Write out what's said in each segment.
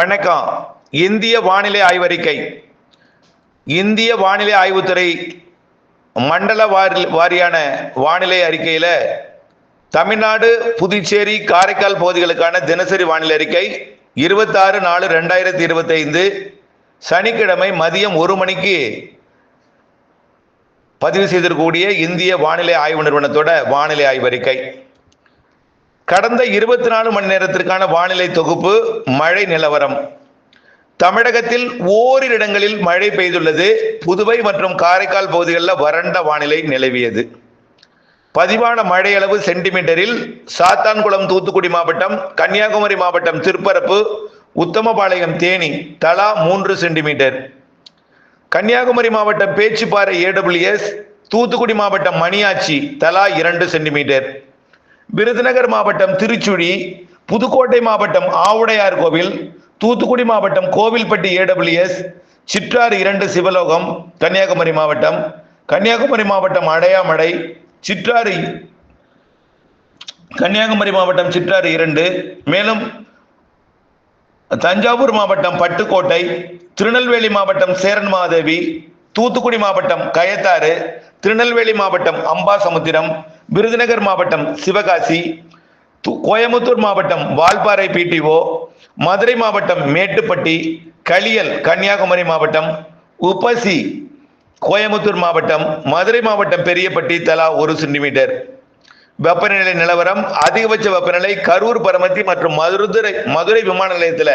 வணக்கம். இந்திய வானிலை ஆய்வறிக்கை. இந்திய வானிலை ஆய்வுத்துறை மண்டல வாரி வாரியான வானிலை அறிக்கையில் தமிழ்நாடு புதுச்சேரி காரைக்கால் பகுதிகளுக்கான தினசரி வானிலை அறிக்கை இருபத்தாறு நாலு ரெண்டாயிரத்தி இருபத்தைந்து. சனிக்கிழமை மதியம் ஒரு மணிக்கு பதிவு செய்திருக்கக்கூடிய இந்திய வானிலை ஆய்வு நிறுவனத்தோட வானிலை ஆய்வறிக்கை கடந்த இருபத்தி நாலு மணி நேரத்திற்கான வானிலை தொகுப்பு மழை நிலவரம். தமிழகத்தில் ஓரிரு இடங்களில் மழை பெய்துள்ளது. புதுவை மற்றும் காரைக்கால் பகுதிகளில் வறண்ட வானிலை நிலவியது. பதிவான மழை அளவு சென்டிமீட்டரில் சாத்தான்குளம் தூத்துக்குடி மாவட்டம் கன்னியாகுமரி மாவட்டம் திருப்பரப்பு உத்தமபாளையம் தேனி தலா மூன்று சென்டிமீட்டர். கன்னியாகுமரி மாவட்டம் பேச்சுப்பாறை ஏடபிள்யூஎஸ் தூத்துக்குடி மாவட்டம் மணியாச்சி தலா இரண்டு சென்டிமீட்டர். விருதுநகர் மாவட்டம் திருச்சுழி புதுக்கோட்டை மாவட்டம் ஆவுடையார் கோவில் தூத்துக்குடி மாவட்டம் கோவில்பட்டி ஏடபிள்யூஎஸ் சிற்றாறு இரண்டு சிவலோகம் கன்னியாகுமரி மாவட்டம். கன்னியாகுமரி மாவட்டம் அடையாமடை சிற்றாறு கன்னியாகுமரி மாவட்டம் சிற்றாறு இரண்டு மேலும் தஞ்சாவூர் மாவட்டம் பட்டுக்கோட்டை திருநெல்வேலி மாவட்டம் சேரன் மாதேவி தூத்துக்குடி மாவட்டம் கயத்தாறு திருநெல்வேலி மாவட்டம் அம்பாசமுத்திரம் விருதுநகர் மாவட்டம் சிவகாசி து- கோயமுத்தூர் மாவட்டம் வால்பாறை பிடிஓ மதுரை மாவட்டம் மேட்டுப்பட்டி களியல் கன்னியாகுமரி மாவட்டம் உபசி கோயமுத்தூர் மாவட்டம் மதுரை மாவட்டம் பெரியப்பட்டி தலா ஒரு சென்டிமீட்டர். வெப்பநிலை நிலவரம் அதிகபட்ச வெப்பநிலை கரூர் பரமத்தி மற்றும் மதுரை மதுரை விமான நிலையத்தில்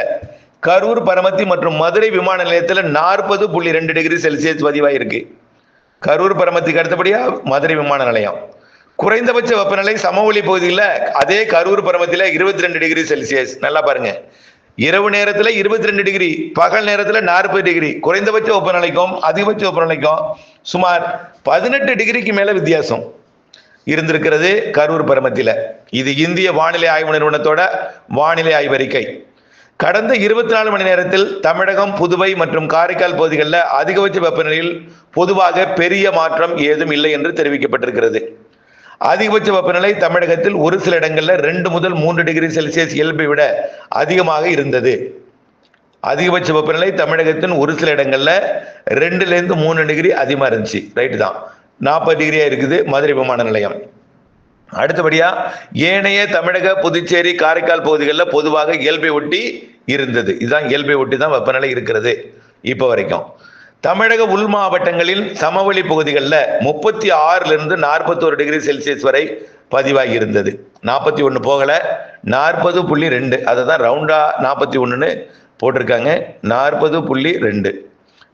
கரூர் பரமத்தி மற்றும் மதுரை விமான நிலையத்தில் நாற்பது புள்ளி ரெண்டு டிகிரி செல்சியஸ் பதிவாயிருக்கு. கரூர் பரமத்திக்கு அடுத்தபடியா மதுரை விமான நிலையம். குறைந்தபட்ச வெப்பநிலை சமவெளி பகுதியில் அதே கரூர் பருவத்தில் இருபத்தி ரெண்டு டிகிரி செல்சியஸ். நல்லா பாருங்க. இரவு நேரத்தில் இருபத்தி ரெண்டு டிகிரி பகல் நேரத்தில் நாற்பது டிகிரி. குறைந்தபட்ச வெப்பநிலைக்கும் அதிகபட்ச வெப்பநிலைக்கும் சுமார் பதினெட்டு டிகிரிக்கு மேலே வித்தியாசம் இருந்திருக்கிறது கரூர் பருமத்தில் இது இந்திய வானிலை ஆய்வு நிறுவனத்தோட வானிலை ஆய்வறிக்கை. கடந்த இருபத்தி நாலு மணி நேரத்தில் தமிழகம் புதுவை மற்றும் காரைக்கால் பகுதிகளில் அதிகபட்ச வெப்பநிலையில் பொதுவாக பெரிய மாற்றம் ஏதும் இல்லை என்று தெரிவிக்கப்பட்டிருக்கிறது. அதிகபட்ச வெப்பநிலை தமிழகத்தில் ஒரு சில இடங்களில் ரெண்டு முதல் மூன்று டிகிரி செல்சியஸ் இயல்பை விட அதிகமாக இருந்தது. அதிகபட்ச வெப்பநிலை தமிழகத்தின் ஒரு சில இடங்களில் ரெண்டுலேருந்து மூணு டிகிரி அதிகமாக இருந்துச்சு. ரைட்டு தான். நாற்பது டிகிரியாக இருக்குது மதுரை விமான நிலையம். அடுத்தபடியா ஏனைய தமிழக புதுச்சேரி காரைக்கால் பகுதிகளில் பொதுவாக இயல்பை ஒட்டி இருந்தது. இதுதான் இயல்பை ஒட்டி தான் வெப்பநிலை இருக்கிறது. இப்போ வரைக்கும். தமிழக உள் மாவட்டங்களில் சமவெளி பகுதிகளில் முப்பத்தி ஆறுல இருந்து நாற்பத்தோரு டிகிரி செல்சியஸ் வரை பதிவாகி இருந்தது நாற்பத்தி ஒன்று போகல நாற்பது புள்ளி ரெண்டு. அதை தான் ரவுண்டா நாற்பத்தி ஒன்றுன்னு போட்டிருக்காங்க. நாற்பது புள்ளி ரெண்டு.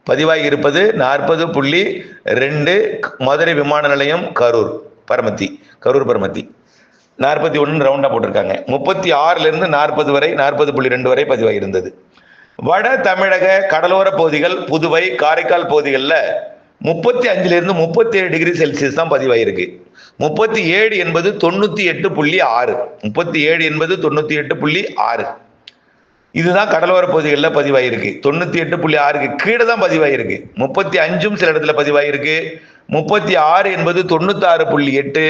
பதிவாகி இருப்பது நாற்பது புள்ளி ரெண்டு மதுரை விமான நிலையம் கரூர் பரமத்தி கரூர் பரமத்தி. நாற்பத்தி ஒன்று ரவுண்டா போட்டிருக்காங்க. முப்பத்தி ஆறுல இருந்து நாற்பது வரை நாற்பது புள்ளி ரெண்டு வரை பதிவாகி இருந்தது வட தமிழக கடலோர பகுதிகள் புதுவை காரைக்கால் பகுதிகளில் முப்பத்தி அஞ்சிலிருந்து முப்பத்தி ஏழு டிகிரி செல்சியஸ் தான் பதிவாயிருக்கு. முப்பத்தி ஏழு என்பது தொண்ணூற்றி எட்டு புள்ளி ஆறு. முப்பத்தி ஏழு என்பது தொண்ணூற்றி எட்டு புள்ளி ஆறு. இதுதான் கடலோர பகுதிகளில் பதிவாயிருக்கு. தொண்ணூற்றி எட்டு புள்ளி ஆறுக்கு கீழே தான் பதிவாயிருக்கு. முப்பத்தி அஞ்சும் சில இடத்துல பதிவாயிருக்கு. முப்பத்தி ஆறு என்பது தொண்ணூத்தாறு புள்ளி எட்டு.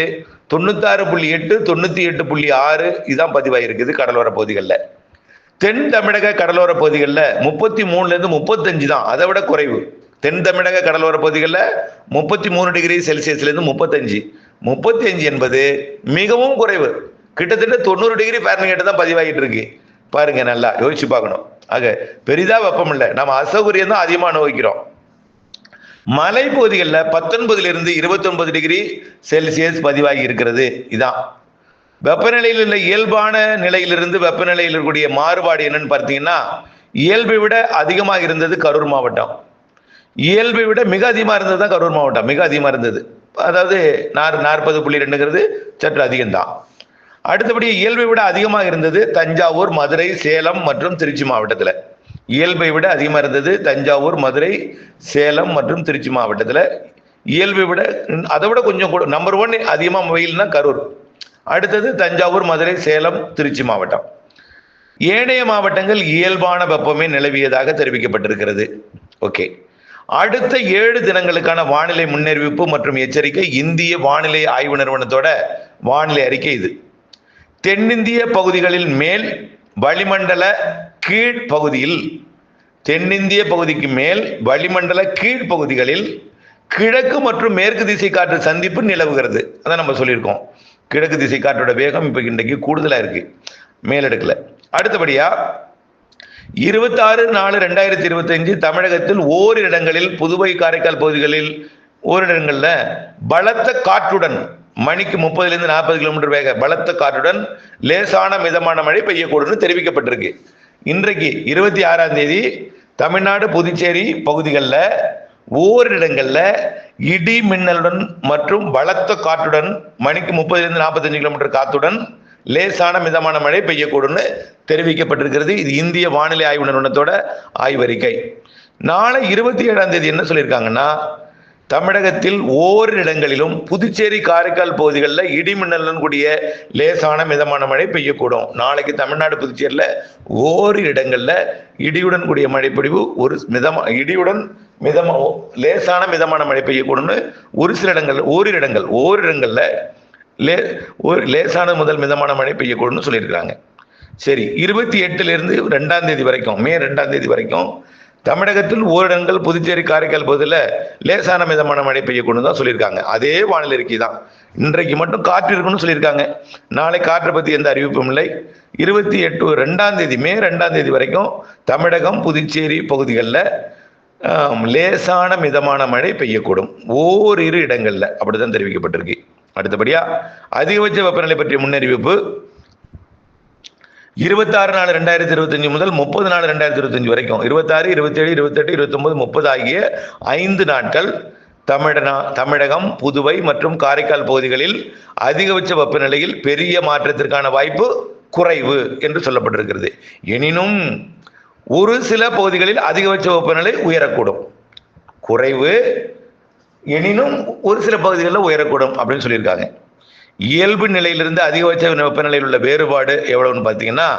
தொண்ணூத்தாறு புள்ளி எட்டு தொண்ணூற்றி எட்டு புள்ளி ஆறு இதுதான் பதிவாயிருக்குது கடலோர பகுதிகளில். தென் தமிழக கடலோர பகுதிகளில் முப்பத்தி மூணுல இருந்து முப்பத்தஞ்சு தான். அதை விட குறைவு. தென் தமிழக கடலோர பகுதிகளில் முப்பத்தி மூணு டிகிரி செல்சியஸ்ல இருந்து முப்பத்தஞ்சு. முப்பத்தி அஞ்சு என்பது மிகவும் குறைவு. கிட்டத்தட்ட தொண்ணூறு டிகிரி ஃபேரன்ஹீட் தான் பதிவாகிட்டு இருக்கு. பாருங்க நல்லா யோசிச்சு பார்க்கணும். ஆக பெரிதா வெப்பம் இல்லை. நம்ம அசௌகரியம் தான் அதிகமாக அனுபவிக்கிறோம். மலைப்பகுதிகளில் பத்தொன்பதுல இருந்து இருபத்தி ஒன்பது டிகிரி செல்சியஸ் பதிவாகி இருக்கிறது. இதான். வெப்பநிலையில் உள்ள இயல்பான நிலையிலிருந்து வெப்பநிலையில் இருக்கக்கூடிய மாறுபாடு என்னன்னு பார்த்தீங்கன்னா இயல்பை விட அதிகமாக இருந்தது கரூர் மாவட்டம். இயல்பை விட மிக அதிகமாக இருந்தது தான் கரூர் மாவட்டம். மிக அதிகமாக இருந்தது. அதாவது நார் நாற்பது புள்ளி ரெண்டுங்கிறது சற்று அதிகம்தான். அடுத்தபடி இயல்பை விட அதிகமாக இருந்தது தஞ்சாவூர் மதுரை சேலம் மற்றும் திருச்சி மாவட்டத்தில். இயல்பை விட அதிகமாக இருந்தது தஞ்சாவூர் மதுரை சேலம் மற்றும் திருச்சி மாவட்டத்தில். இயல்பை விட அதை விட கொஞ்சம் கூட நம்பர் ஒன் அதிகமாக வெயில்னா கரூர். அடுத்தது தஞ்சாவூர் மதுரை சேலம் திருச்சி மாவட்டம். ஏனைய மாவட்டங்கள் இயல்பான வெப்பமே நிலவியதாக தெரிவிக்கப்பட்டிருக்கிறது. ஓகே. அடுத்த ஏழு தினங்களுக்கான வானிலை முன்னறிவிப்பு மற்றும் எச்சரிக்கை இந்திய வானிலை ஆய்வு நிறுவனத்தோட வானிலை அறிக்கை இது. தென்னிந்திய பகுதிகளில் மேல் வளிமண்டல கீழ் பகுதியில் தென்னிந்திய பகுதிக்கு மேல் வளிமண்டல கீழ்ப்பகுதிகளில் கிழக்கு மற்றும் மேற்கு திசை காற்று சந்திப்பு நிலவுகிறது. அதை நம்ம சொல்லியிருக்கோம். கிழக்கு திசை காற்றோட வேகம் இப்போ இன்றைக்கு கூடுதலாக இருக்கு. மேலடுக்கில். அடுத்தபடியா இருபத்தாறு நாலு ரெண்டாயிரத்தி இருபத்தஞ்சு தமிழகத்தில் ஓரிரு இடங்களில் புதுவை காரைக்கால் பகுதிகளில் ஓரிரு இடங்களில் பலத்த காற்றுடன் மணிக்கு முப்பதுலேருந்து நாற்பது கிலோமீட்டர் வேக பலத்த காற்றுடன் லேசான மிதமான மழை பெய்யக்கூடும்னு தெரிவிக்கப்பட்டிருக்கு. இன்றைக்கு இருபத்தி ஆறாம் தேதி தமிழ்நாடு புதுச்சேரி பகுதிகளில் ஓரிடங்களில் இடி மின்னலுடன் மற்றும் பலத்த காற்றுடன் மணிக்கு முப்பதுலேருந்து நாற்பத்தஞ்சு கிலோமீட்டர் காத்துடன் லேசான மிதமான மழை பெய்யக்கூடும்னு தெரிவிக்கப்பட்டிருக்கிறது. இது இந்திய வானிலை ஆய்வு நிறுவனத்தோட ஆய்வறிக்கை. நாளை இருபத்தி ஏழாம் தேதி என்ன சொல்லியிருக்காங்கன்னா தமிழகத்தில் ஓரிரு இடங்களிலும் புதுச்சேரி காரைக்கால் பகுதிகளில் இடிமின்னலுடன் கூடிய லேசான மிதமான மழை பெய்யக்கூடும். நாளைக்கு தமிழ்நாடு புதுச்சேரியில் ஓரிரு இடங்களில் இடியுடன் கூடிய மழைப்பொழிவு ஒரு மிதமா இடியுடன் மிதமா லேசான மிதமான மழை பெய்யக்கூடும்னு ஒரு சில இடங்கள் ஓரிரு இடங்கள் ஓரிரு இடங்களில் லே ஒரு லேசான முதல் மிதமான மழை பெய்யக்கூடும்னு சொல்லியிருக்கிறாங்க. சரி இருபத்தி எட்டுலேருந்து ரெண்டாம் தேதி வரைக்கும் மே ரெண்டாம் தேதி வரைக்கும் தமிழகத்தில் ஓரிடங்கள் புதுச்சேரி காரைக்கால் பகுதியில் லேசான மிதமான மழை பெய்யக்கூடும் தான் சொல்லியிருக்காங்க. அதே வானிலை அறிக்கை தான். இன்றைக்கு மட்டும் காற்று இருக்குன்னு சொல்லியிருக்காங்க. நாளை காற்றை பற்றி எந்த அறிவிப்பும் இல்லை. இருபத்தி எட்டு ரெண்டாம் தேதி மே ரெண்டாம் தேதி வரைக்கும் தமிழகம் புதுச்சேரி பகுதிகளில் லேசான மிதமான மழை பெய்யக்கூடும். ஓரிரு இடங்களில் அப்படிதான் தெரிவிக்கப்பட்டிருக்கு. அடுத்தபடியா அதிகபட்ச வெப்பநிலை பற்றிய முன்னறிவிப்பு. இருபத்தாறு நாலு ரெண்டாயிரத்தி இருபத்தஞ்சு முதல் முப்பது நாலு ரெண்டாயிரத்தி இருபத்தஞ்சு வரைக்கும். இருபத்தாறு இருபத்தேழு இருபத்தெட்டு இருபத்தொன்பது முப்பது ஆகிய ஐந்து நாட்கள் தமிழனா தமிழகம் புதுவை மற்றும் காரைக்கால் பகுதிகளில் அதிகபட்ச வெப்பநிலையில் பெரிய மாற்றத்திற்கான வாய்ப்பு குறைவு என்று சொல்லப்பட்டிருக்கிறது. எனினும் ஒரு சில பகுதிகளில் அதிகபட்ச வெப்பநிலை உயரக்கூடும். குறைவு எனினும் ஒரு சில பகுதிகளில் உயரக்கூடும் அப்படின்னு சொல்லியிருக்காங்க. இயல்பு நிலையிலிருந்து அதிகபட்ச வெப்பநிலையில் உள்ள வேறுபாடு எவ்வளவுன்னு பார்த்தீங்கன்னா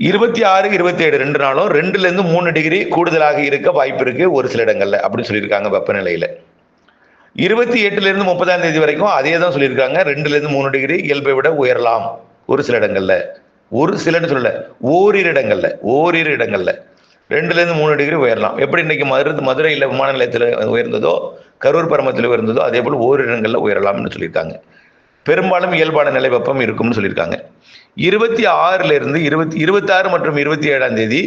இருபத்தி ஆறு இருபத்தி ஏழு ரெண்டு நாளும் ரெண்டுலேருந்து மூணு டிகிரி கூடுதலாக இருக்க வாய்ப்பு இருக்குது ஒரு சில இடங்களில் அப்படின்னு சொல்லியிருக்காங்க வெப்பநிலையில் இருபத்தி எட்டுலேருந்து முப்பதாம் தேதி வரைக்கும் அதே தான் சொல்லியிருக்காங்க ரெண்டுலேருந்து மூணு டிகிரி இயல்பை விட உயரலாம் ஒரு சில இடங்களில். ஒரு சிலன்னு சொல்லல ஓரிரு இடங்கள்ல ஓரிரு இடங்கள்ல. ரெண்டுலேருந்து மூணு டிகிரி உயரலாம். எப்படி இன்னைக்கு மதுரை மதுரையில் விமான நிலையத்தில் உயர்ந்ததோ கரூர் பரமத்தில் உயர்ந்ததோ அதே போல் ஓரிரு இடங்களில் உயரலாம்னு சொல்லியிருக்காங்க. பெரும்பாலும் இயல்பான நிலை வெப்பம் இருக்கும்னு சொல்லியிருக்காங்க. இருபத்தி ஆறுலேருந்து இருபத்தி இருபத்தாறு மற்றும் இருபத்தி ஏழாம் தேதி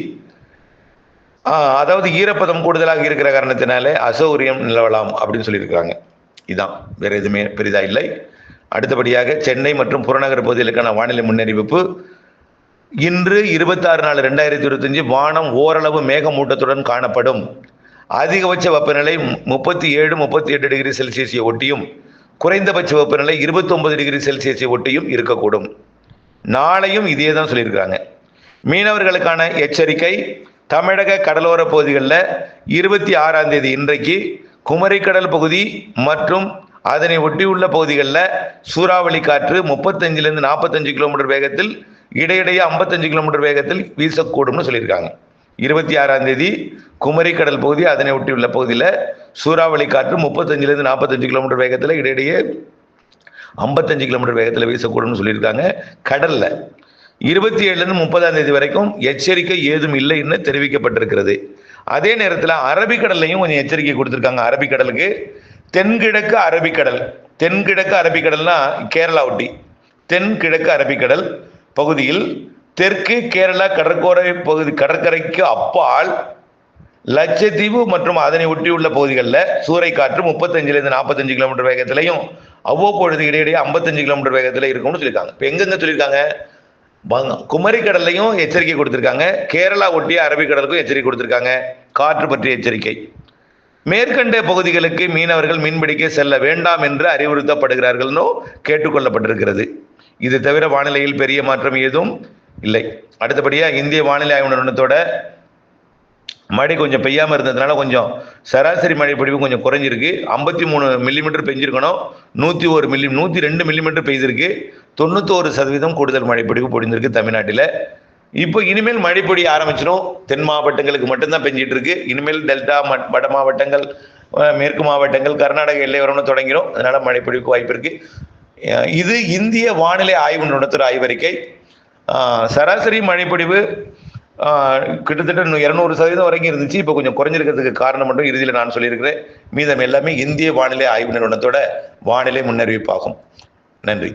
அதாவது ஈரப்பதம் கூடுதலாக இருக்கிற காரணத்தினாலே அசௌகரியம் நிலவலாம் அப்படின்னு சொல்லியிருக்காங்க. இதான். வேறு எதுவுமே பெரிதாக இல்லை. அடுத்தபடியாக சென்னை மற்றும் புறநகர் பகுதிகளுக்கான வானிலை முன்னறிவிப்பு இன்று இருபத்தாறு நாலு ரெண்டாயிரத்தி இருபத்தஞ்சு வானம் ஓரளவு மேகமூட்டத்துடன் காணப்படும். அதிகபட்ச வெப்பநிலை முப்பத்தி ஏழு முப்பத்தி எட்டு டிகிரி செல்சியஸை ஒட்டியும் குறைந்தபட்ச வெப்பநிலை இருபத்தொன்பது டிகிரி செல்சியஸை ஒட்டியும் இருக்கக்கூடும். நாளையும் இதே தான் சொல்லியிருக்காங்க. மீனவர்களுக்கான எச்சரிக்கை தமிழக கடலோர பகுதிகளில் இருபத்தி ஆறாம் தேதி இன்றைக்கு குமரிக்கடல் பகுதி மற்றும் அதனை ஒட்டியுள்ள பகுதிகளில் சூறாவளி காற்று முப்பத்தஞ்சிலிருந்து நாற்பத்தஞ்சு கிலோமீட்டர் வேகத்தில் இடையிடையே ஐம்பத்தஞ்சு கிலோமீட்டர் வேகத்தில் வீசக்கூடும்னு சொல்லியிருக்காங்க. இருபத்தி ஆறாம் தேதி குமரிக்கடல் பகுதி அதனை ஒட்டியுள்ள பகுதியில் சூறாவளி காற்று முப்பத்தஞ்சிலேருந்து நாற்பத்தஞ்சு கிலோமீட்டர் வேகத்தில் இடையிடையே ஐம்பத்தஞ்சு கிலோமீட்டர் வேகத்தில் வீசக்கூடும்னு சொல்லியிருக்காங்க கடலில். இருபத்தி ஏழுலேருந்து முப்பதாம் தேதி வரைக்கும் எச்சரிக்கை ஏதும் இல்லைன்னு தெரிவிக்கப்பட்டிருக்கிறது. அதே நேரத்தில் அரபிக்கடல்லையும் கொஞ்சம் எச்சரிக்கை கொடுத்துருக்காங்க. அரபிக்கடலுக்கு தென்கிழக்கு அரபிக்கடல். தென்கிழக்கு அரபிக்கடல்னா கேரளா ஒட்டி. தென்கிழக்கு அரபிக்கடல். பகுதியில் தெற்கு கேரளா கடற்கரை பகுதி கடற்கரைக்கு அப்பால் லட்சத்தீவு மற்றும் அதனை ஒட்டியுள்ள பகுதிகளில் சூறைக்காற்று முப்பத்தஞ்சிலிருந்து நாற்பத்தஞ்சு கிலோமீட்டர் வேகத்திலையும் அவ்வப்பொழுது இடையிடையே ஐம்பத்தஞ்சு கிலோமீட்டர் வேகத்தில் இருக்கும்னு சொல்லியிருக்காங்க. இப்போ எங்கெங்க சொல்லியிருக்காங்க? குமரிக்கடல்லையும் எச்சரிக்கை கொடுத்துருக்காங்க. கேரளா ஒட்டிய அரபிக்கடலுக்கும் எச்சரிக்கை கொடுத்துருக்காங்க. காற்று பற்றிய எச்சரிக்கை. மேற்கண்ட பகுதிகளுக்கு மீனவர்கள் மீன்பிடிக்க செல்ல வேண்டாம் என்று அறிவுறுத்தப்படுகிறார்கள்னு கேட்டுக்கொள்ளப்பட்டிருக்கிறது. இது தவிர வானிலையில் பெரிய மாற்றம் ஏதும் இல்லை. அடுத்தபடியாக இந்திய வானிலை ஆய்வு நிறுவனத்தோட மழை கொஞ்சம் பெய்யாமல் இருந்ததுனால கொஞ்சம் சராசரி மழை பொழிவு கொஞ்சம் குறைஞ்சிருக்கு. ஐம்பத்தி மூணு மில்லிமீட்டர் பெஞ்சிருக்கணும். நூற்றி ஒரு மில்லி நூற்றி ரெண்டு மில்லிமீட்டர் பெய்திருக்கு. தொண்ணூத்தோரு சதவீதம் கூடுதல் மழை பொழிவு பொழிந்திருக்கு தமிழ்நாட்டில். இப்போ இனிமேல் மழை பொழிய ஆரம்பிச்சிடும் தென் மாவட்டங்களுக்கு மட்டும்தான் பெஞ்சிட்டு இருக்கு இனிமேல் டெல்டா மட் வட மாவட்டங்கள் மேற்கு மாவட்டங்கள் கர்நாடக எல்லையோரம்னு தொடங்கிடும் அதனால மழை பொழிவுக்கு வாய்ப்பு இருக்கு இது இந்திய வானிலை ஆய்வு நிறுவனத்தோட ஆய்வறிக்கை. சராசரி மழைப்பொழிவு கிட்டத்தட்ட இரநூறு சதவீதம் வரைக்கும் இருந்துச்சு. இப்போ கொஞ்சம் குறைஞ்சிருக்கிறதுக்கு காரணம் மட்டும் இறுதியில் நான் சொல்லியிருக்கிறேன். மீதம் எல்லாமே இந்திய வானிலை ஆய்வு நிறுவனத்தோட வானிலை முன்னறிவிப்பாகும். நன்றி.